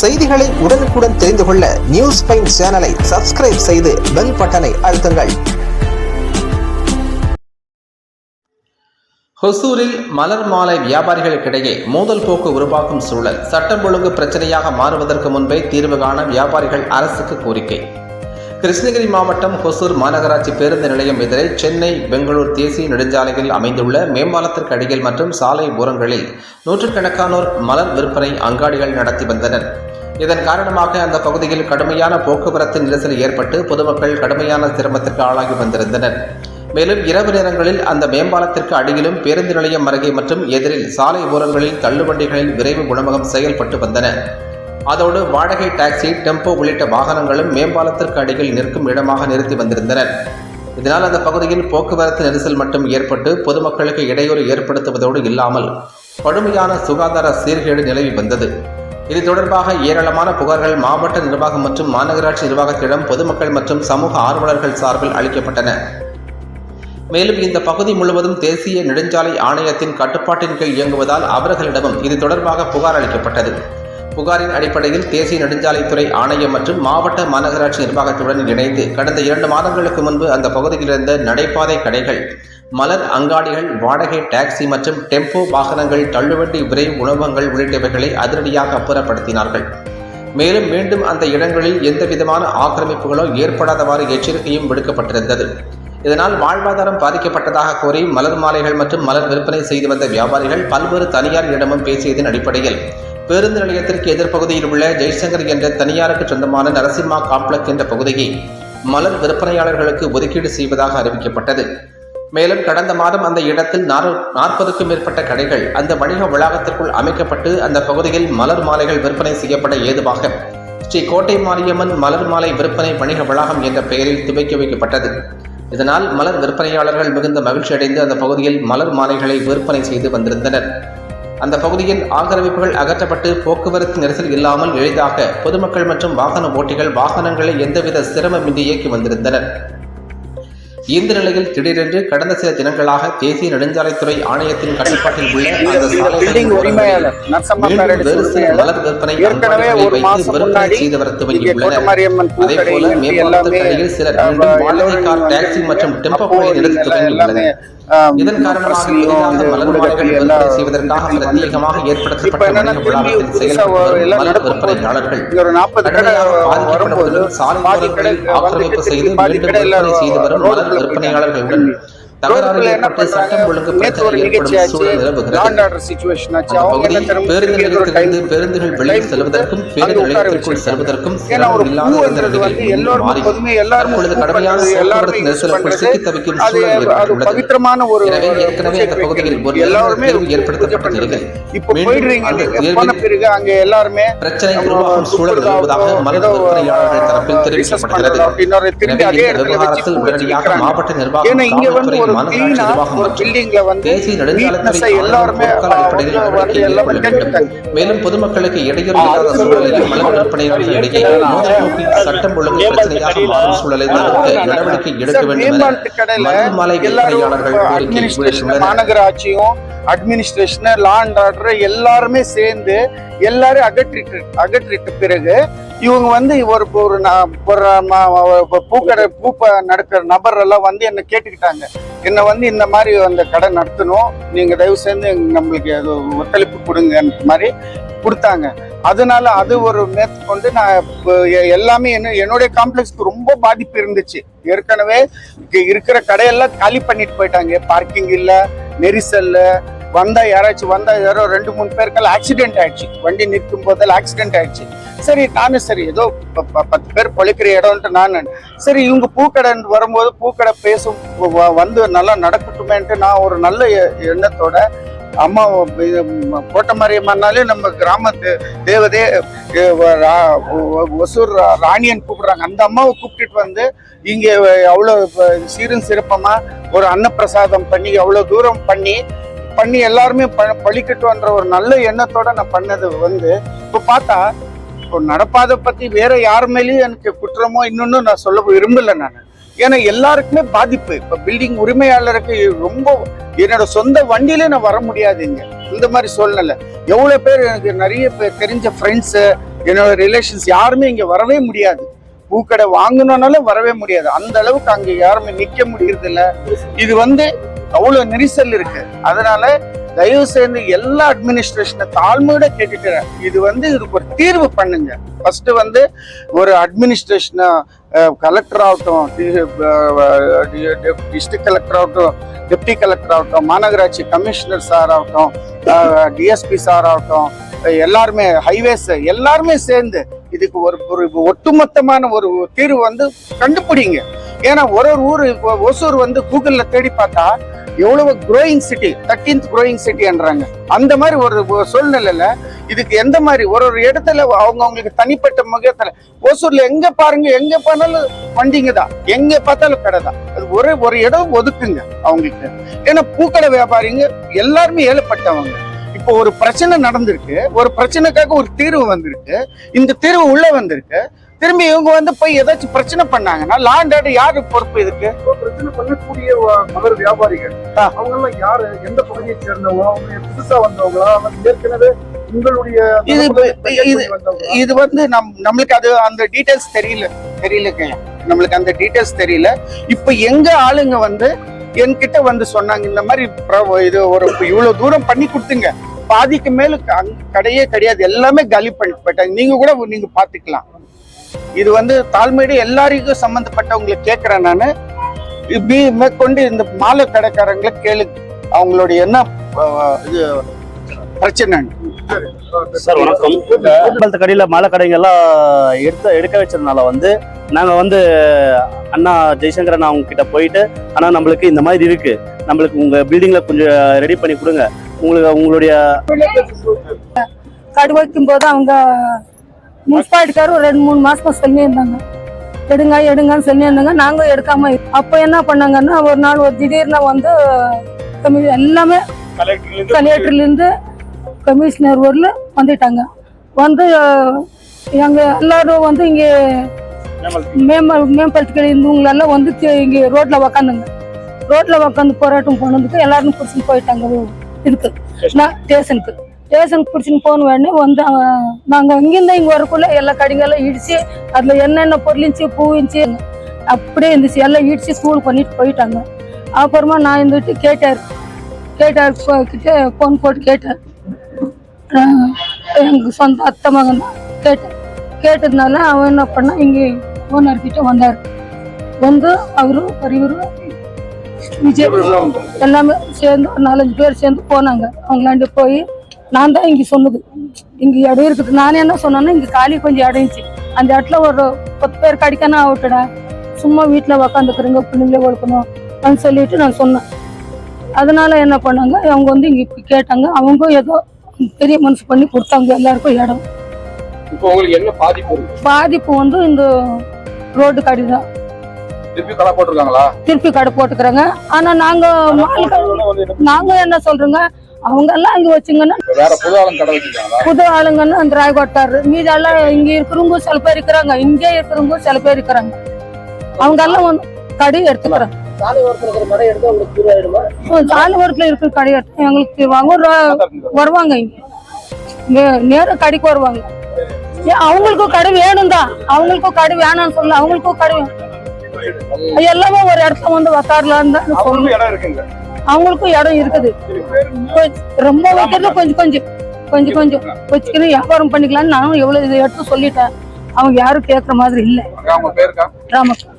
செய்திகளை உடனுக்குடன் தெரிந்து கொள்ள நியூஸ் பைன் சேனலை சப்ஸ்கிரைப் செய்து பெல் பட்டனை அழுத்துங்கள். ஹொசூரில் மலர் மாலை வியாபாரிகளுக்கிடையே மோதல் போக்கு உருவாக்கும் சூழல் சட்டம் ஒழுங்கு பிரச்சனையாக மாறுவதற்கு முன்பே தீர்வு காண வியாபாரிகள் அரசுக்கு கோரிக்கை. கிருஷ்ணகிரி மாவட்டம் ஹொசூர் மாநகராட்சி பேருந்து நிலையம் எதிரே சென்னை பெங்களூர் தேசிய நெடுஞ்சாலையில் அமைந்துள்ள மேம்பாலத்திற்கு அடியில் மற்றும் சாலை ஓரங்களில் நூற்றுக்கணக்கானோர் மலர் விற்பனை அங்காடிகள் நடத்தி வந்தனர். இதன் காரணமாக அந்த பகுதியில் கடுமையான போக்குவரத்து நெரிசல் ஏற்பட்டு பொதுமக்கள் கடுமையான சிரமத்திற்கு ஆளாகி வந்திருந்தனர். மேலும் இரவு நேரங்களில் அந்த மேம்பாலத்திற்கு அடியிலும் பேருந்து நிலையம் அருகே மற்றும் எதிரில் சாலை ஓரங்களில் தள்ளுவண்டிகளில் விரைவு உணவகம் செயல்பட்டு வந்தன. அதோடு வாடகை டாக்ஸி டெம்போ உள்ளிட்ட வாகனங்களும் மேம்பாலத்திற்கு அடியில் நிற்கும் இடமாக நிறுத்தி வந்திருந்தனர் இதனால் அந்த பகுதியில் போக்குவரத்து நெரிசல் மட்டும் ஏற்பட்டு பொதுமக்களுக்கு இடையூறு ஏற்படுத்துவதோடு இல்லாமல் கடுமையான சுகாதார சீர்கேடு நிலவி வந்தது. இது தொடர்பாக ஏராளமான புகார்கள் மாவட்ட நிர்வாகம் மற்றும் மாநகராட்சி நிர்வாகத்திடம் பொதுமக்கள் மற்றும் சமூக ஆர்வலர்கள் சார்பில் அளிக்கப்பட்டன. மேலும் இந்த பகுதி முழுவதும் தேசிய நெடுஞ்சாலை ஆணையத்தின் கட்டுப்பாட்டின் கீழ் இயங்குவதால் அவர்களிடமும் இது தொடர்பாக புகார் அளிக்கப்பட்டது. புகாரின் அடிப்படையில் தேசிய நெடுஞ்சாலைத்துறை ஆணையம் மற்றும் மாவட்ட மாநகராட்சி நிர்வாகத்துடன் இணைந்து கடந்த இரண்டு மாதங்களுக்கு முன்பு அந்த பகுதியில் இருந்த நடைபாதை கடைகள் மலர் அங்காடிகள் வாடகை டாக்ஸி மற்றும் டெம்போ வாகனங்கள் தள்ளுவண்டி விரைவு உணவகங்கள் உள்ளிட்டவைகளை அதிரடியாக அப்புறப்படுத்தினார்கள். மேலும் மீண்டும் அந்த இடங்களில் எந்தவிதமான ஆக்கிரமிப்புகளோ ஏற்படாதவாறு எச்சரிக்கையும் விடுக்கப்பட்டிருந்தது. இதனால் வாழ்வாதாரம் பாதிக்கப்பட்டதாக கோரி மலர் மாலைகள் மற்றும் மலர் விற்பனை செய்து வந்த வியாபாரிகள் பல்வேறு தனியார் இடமும் பேசியதன் அடிப்படையில் பேருந்து நிலையத்திற்கு எதிர்ப்பகுதியில் உள்ள ஜெய்சங்கர் என்ற தனியாருக்கு சொந்தமான நரசிம்மா காம்ப்ளெக்ஸ் என்ற பகுதியை மலர் விற்பனையாளர்களுக்கு ஒதுக்கீடு செய்வதாக அறிவிக்கப்பட்டது. மேலும் கடந்த மாதம் அந்த இடத்தில் நாற்பதுக்கும் மேற்பட்ட கடைகள் அந்த வணிக வளாகத்திற்குள் அமைக்கப்பட்டு அந்த பகுதியில் மலர் மாலைகள் விற்பனை செய்யப்பட ஏதுவாக ஸ்ரீ கோட்டை மாரியம்மன் மலர் மாலை விற்பனை வணிக வளாகம் என்ற பெயரில் துவக்கி வைக்கப்பட்டது. இதனால் மலர் விற்பனையாளர்கள் மிகுந்த மகிழ்ச்சி அடைந்து அந்த பகுதியில் மலர் மாலைகளை விற்பனை செய்து வந்திருந்தனர். அந்த பகுதியில் ஆக்கிரமிப்புகள் அகற்றப்பட்டு போக்குவரத்து நெரிசல் இல்லாமல் எளிதாக பொதுமக்கள் மற்றும் வாகன ஓட்டிகள் வாகனங்களை எந்தவித சிரமமின்றி இயக்கி வந்திருந்தனர். இந்த நிலையில் திடீரென்று கடந்த சில தினங்களாக தேசிய நெடுஞ்சாலைத்துறை ஆணையத்தின் கட்டுப்பாட்டில் உள்ள அந்த சாலைகளின் மலர் விற்பனை வைத்து விற்பனை செய்து வர துவங்கியுள்ளனர் அதே போல அடியில் சிலர் மீண்டும் வாடகை கார் டாக்ஸி மற்றும் டெம்போக்களை நிறுத்த துவங்கியுள்ளனர் இதன் காரணமாக மாலைகள் விற்பனை செய்வதற்காக பிரத்யேகமாக ஏற்படுத்தப்பட்ட நாற்பது கடை கடுமையாக வரும்போது பாதிக்கப்பட்டதுடன் சாலை பாதி கடை ஓரங்களில் ஆக்கிரமிப்பு செய்து மீண்டும் செய்து வரும் மலர் விற்பனையாளர்களுடன் தகராறு ஏற்பட்டு சட்டம் ஒழுங்கு பிரச்சனை ஏற்படும் சூழல் நிலவுகிறது பேருந்துகள் வெளியில் செல்வதற்கும் பேருந்து நிலையத்திற்குள். செல்வதற்கும் சிரமம் இல்லாத பூன்றது இருந்த வந்து நிலையில் எல்லாருமே மாறி பொதுமை எல்லாருமே தற்பொழுது பூ கடுமையான பண்றது, எல்லாருமே போக்குவரத்து யூஸ் நெரிசலுக்குள் பண்றது சிக்கி தவிக்கும் அது சூழல் அது ஏற்பட்டுள்ளது பவித்திரமான ஒரு ஏற்கனவே அந்த பகுதியில். எல்லாருமே ஏற்படுத்தப்பட்ட நிலையில் இப்போ போயிடுறீங்க. அங்க எல்லாருமே பிரச்சனை உருவாகும் சூழல் நிலவுவதாக மலர் ஏதோ, விற்பனையாளர்கள் தரப்பில் தெரிவிக்கப்படுகிறது எனவே இந்த விவகாரத்தில் உடனடியாக. மாவட்ட நிர்வாகம் தேசிய நெடுஞ்சாலைத்துறை. மேலும் பொதுமக்களுக்கு இடையூறு இல்லாத சூழலில் மலர் விற்பனையாளர்கள் இடையே மோதல் போக்கில் சட்டம் ஒழுங்கு பிரச்சனையாக மாறும் சூழலை தவிர்க்க நடவடிக்கை எடுக்க வேண்டும் என மாலை விற்பனையாளர்கள் கோரிக்கை விடுத்துள்ளனர் மாநகராட்சியும் அட்மினிஸ்ட்ரேஷன் லா அண்ட் ஆர்டர் எல்லாருமே சேர்ந்து எல்லாரும் அகற்றிட்டு அகற்றிட்ட பிறகு இவங்க வந்து ஒரு ஒரு ஒரு பூக்கடை பூப்ப நடக்கிற நபர் எல்லாம் வந்து என்ன கேட்டுக்கிட்டாங்க. என்ன வந்து இந்த மாதிரி அந்த கடை நடத்தணும். நீங்க தயவு செய்து நம்மளுக்கு அது ஒத்துழைப்பு கொடுங்க மாதிரி கொடுத்தாங்க. அதனால அது ஒரு மேற்கொண்டு நான் இப்போ எல்லாமே என்ன என்னுடைய காம்ப்ளெக்ஸ்க்கு ரொம்ப பாதிப்பு இருந்துச்சு. ஏற்கனவே இருக்கிற கடையெல்லாம் காலி பண்ணிட்டு போயிட்டாங்க. பார்க்கிங் இல்ல நெரிசல்ல வந்தா யாராச்சும் வந்தா யாரோ ரெண்டு மூணு பேருக்கெல்லாம் ஆக்சிடென்ட் ஆயிடுச்சு. வண்டி நிற்கும் போதெல்லாம் ஆக்சிடென்ட் ஆயிடுச்சு. சரி நானும் சரி. ஏதோ ப- ப- பத்து பேர் பொழிக்கிற இடம்ன்ட்டு நான். சரி இவங்க பூக்கடை வரும்போது பூக்கடை பேசும் வந்து நல்லா நடக்கட்டுமேன்ட்டு நான் ஒரு நல்ல எண்ணத்தோட அம்மா கோட்டை ம- நம்ம கிராம தேவதே ஒசூர் ராணியன் கூப்பிடுறாங்க. அந்த அம்மாவை கூப்பிட்டுட்டு வந்து இங்கே அவ்வளோ சீரும் சிறப்பமாக ஒரு அன்னப்பிரசாதம் பண்ணி அவ்வளோ தூரம் பண்ணி பண்ணி எல்லாருமே ப- பழிக்கட்டுன்ற ஒரு நல்ல எண்ணத்தோட நான் பண்ணது வந்து இப்போ பார்த்தா இப்போ நடப்பாத பத்தி வேற யார் மேலேயும் எனக்கு குற்றமோ இன்னொன்னு நான் சொல்ல விரும்பலை நான். ஏன்னா எல்லாருக்குமே பாதிப்பு. இப்போ பில்டிங் உரிமையாளருக்கு ரொம்ப என்னோட சொந்த வண்டியில நான் வர முடியாது இங்கே இந்த மாதிரி சூழ்நிலை. எவ்வளோ பேர் எனக்கு நிறைய பேர் தெரிஞ்ச ஃப்ரெண்ட்ஸு என்னோட ரிலேஷன்ஸ் யாருமே இங்கே வரவே முடியாது. பூக்கடை வாங்கணும்னாலும் வரவே முடியாது. அந்த அளவுக்கு அங்கே யாருமே நிற்க முடியறதில்ல. இது வந்து அவ்வளோ நெரிசல் இருக்கு. அதனால தயவு சேர்ந்து எல்லா அட்மினிஸ்ட்ரேஷனை தாழ்மையோட கேட்டுக்கிறேன் இது வந்து இதுக்கு ஒரு தீர்வு பண்ணுங்க. ஃபர்ஸ்ட் வந்து ஒரு அட்மினிஸ்ட்ரேஷனை கலெக்டர் ஆகட்டும் டிஸ்ட்ரிக்ட் கலெக்டர் ஆகட்டும் டெப்டி கலெக்டர் ஆகட்டும் மாநகராட்சி கமிஷனர் சார் ஆகட்டும் டிஎஸ்பி சார் ஆகட்டும் எல்லாருமே ஹைவேஸ் எல்லாருமே சேர்ந்து இதுக்கு ஒரு ஒரு ஒட்டுமொத்தமான ஒரு தீர்வு வந்து கண்டுபிடிங்க. ஏன்னா ஒரு ஒரு ஊர் இப்போ ஒசூர் வந்து கூகுளில் தேடி பார்த்தா எவ்வளவு க்ரோயிங் சிட்டி தேர்ட்டீன்த் குரோயிங் சிட்டின்றாங்க அந்த மாதிரி ஒரு சூழ்நிலையில இதுக்கு எந்த மாதிரி ஒரு ஒரு இடத்துல அவங்க அவங்களுக்கு தனிப்பட்ட முகத்துல ஒசூர்ல எங்க பாருங்க எங்க போனாலும் வண்டிங்க தான். எங்க பார்த்தாலும் கடை தான். அது ஒரு ஒரு இடம் ஒதுக்குங்க அவங்களுக்கு. ஏன்னா பூக்கடை வியாபாரிங்க எல்லாருமே ஏழப்பட்டவங்க. இப்போ ஒரு பிரச்சனை நடந்திருக்கு. ஒரு பிரச்சனைக்காக ஒரு தீர்வு வந்திருக்கு. இந்த தீர்வு உள்ள வந்திருக்கு. திரும்பி இவங்க வந்து போய் ஏதாச்சும் பிரச்சனை பண்ணாங்கன்னா லா அண்ட் ஆர்டர் யாரு பொறுப்பு இதுக்கு? பிரச்சனை பண்ணக்கூடிய மலர் வியாபாரிகள். அவங்க எல்லாம் யாரு? எந்த பகுதியை சேர்ந்தவங்க அவங்க புதுசா வந்தவங்களா? ஏற்கனவே உங்களுடைய இது இது- வந்து நம் நம்மளுக்கு அது அந்த டீடைல்ஸ் தெரியல. தெரியலங்க. நம்மளுக்கு அந்த டீடைல்ஸ் தெரியல. இப்ப எங்க ஆளுங்க வந்து என்கிட்ட வந்து சொன்னாங்க இந்த மாதிரி பிர- இது ஒரு இவ்வளவு தூரம் பண்ணி கொடுத்துங்க. பாதிக்கு மேல கடையே கிடையாது. எல்லாமே காலி பண்ணி போயிட்டாங்க. நீங்க கூட நீங்க பாத்துக்கலாம். இது வந்து தாழ்மையோட எல்லாருக்கும் சம்பந்தப்பட்டவங்களை கேட்கிறேன் நானு. இப்படி மேற்கொண்டு இந்த மாலை கடைக்காரங்களை கேளு அவங்களுடைய என்ன இது பிரச்சனை சார் வணக்கம். கடையில் மழை கடைங்கெல்லாம் எடுத்து எடுக்க வச்சதுனால வந்து நாங்கள் வந்து அண்ணா ஜெய்சங்கர் அண்ணா அவங்க கிட்ட போயிட்டு அண்ணா நம்மளுக்கு இந்த மாதிரி இருக்கு. நம்மளுக்கு உங்க பில்டிங்ல கொஞ்சம் ரெடி பண்ணி கொடுங்க. உங்களுக்கு உங்களுடைய கடு வைக்கும் போது அவங்க முனிசிபாலிட்டிக்காரர் ஒரு ரெண்டு மூணு மாசமா சொல்லி இருந்தாங்க எடுங்க எடுங்கன்னு சொல்லி இருந்தாங்க நாங்க எடுக்காம அப்ப என்ன பண்ணாங்கன்னா ஒரு நாள் ஒரு திடீர்னு வந்து எல்லாமே கலெக்டர்ல இருந்து கமிஷனர் ஊர்ல வந்துட்டாங்க. வந்து அஹ், எங்க எல்லாரும் வந்து இங்க மேம்ப மேம்படுத்திக்கிற இருந்தவங்க எல்லாம் வந்து இங்க ரோட்ல உக்காந்துங்க. ரோட்ல உக்காந்து போராட்டம் போனதுக்கு எல்லாரும் பிடிச்சின்னு போயிட்டாங்க. இதுக்கு நான் ஸ்டேஷனுக்கு. ஸ்டேஷனுக்கு பிடிச்சின்னு போன உடனே வந்து அவன் நாங்க இங்கிருந்து இங்க வரக்குள்ள எல்லா கடைங்கெல்லாம் இடிச்சு அதுல என்னென்ன பொருள் இருந்துச்சு பூ இருந்துச்சு அப்படியே இருந்துச்சு. எல்லாம் இடிச்சு தூள் பண்ணிட்டு போயிட்டாங்க. அப்புறமா நான் இருந்துட்டு கேட்டார். கேட்டார் கிட்ட ஃபோன் போட்டு கேட்டார். ஆஹ் எங்க சொந்த அத்தை மகன் தான். கேட்டேன். கேட்டதுனால அவன் என்ன பண்ணா இங்க ஓனர் கிட்ட வந்தார். வந்து அவரும் பெரியவரும் விஜய் எல்லாமே சேர்ந்து ஒரு நாலஞ்சு பேர் சேர்ந்து போனாங்க. அவங்களாண்ட போய் நான் தான் இங்க சொன்னது. இங்க இடம் இருக்குது. நானே என்ன சொன்னேன்னா இங்க காலி கொஞ்சம் இடம் இருந்துச்சு. அந்த இடத்துல ஒரு பத்து பேர் கடிக்கானா ஆகட்டுடா சும்மா வீட்டுல உக்காந்துக்கிறங்க பிள்ளைங்களே வளர்க்கணும் அப்படின்னு சொல்லிட்டு நான் சொன்னேன். அதனால என்ன பண்ணாங்க அவங்க வந்து இங்க கேட்டாங்க. அவங்க ஏதோ பெரிய மனசு பண்ணி கொடுத்தாங்க. எல்லாருக்கும் இடம். பாதிப்பு வந்து இந்த ரோடு கடி தான். திருப்பி கடை போட்டிருக்காங்களா? திருப்பி கடை போட்டுக்கிறாங்க. ஆனா நாங்க நாங்க என்ன சொல்றோங்க? அவங்க எல்லாம் இங்க வச்சுங்கன்னா புது ஆளுங்கன்னு அந்த ராய்கோட்டாரு மீதி எல்லாம் இங்க இருக்கிறவங்க சில பேர் இருக்கிறாங்க. இங்கே இருக்கிறவங்க சில பேர் இருக்கிறாங்க. அவங்க எல்லாம் கடை எடுத்துக்கிறாங்க. உம், சாலை ஓரத்துல இருக்கிற கடை எடுத்து எங்களுக்கு வாங்க வருவாங்க இங்க. நே- நேரா கடைக்கு வருவாங்க. அவங்களுக்கும் கடை வேணும் தான் அவங்களுக்கும் கடை வேணாம்னு சொல்லல அவங்களுக்கும் கடை. எல்லாமே ஒரு இடத்துல வந்து உக்காரலான்னு தான் அவங்களுக்கும் இடம் இருக்குது. ரொம்ப வைக்கிறது கொஞ்சம் கொஞ்சம் கொஞ்சம் கொஞ்சம். வச்சுக்கிட்டு வியாபாரம் பண்ணிக்கலாம்னு நானும் எவ்வளவு இதை எடுத்து சொல்லிட்டேன். அவங்க யாரும் கேட்குற மாதிரி இல்லை. ராமக்கா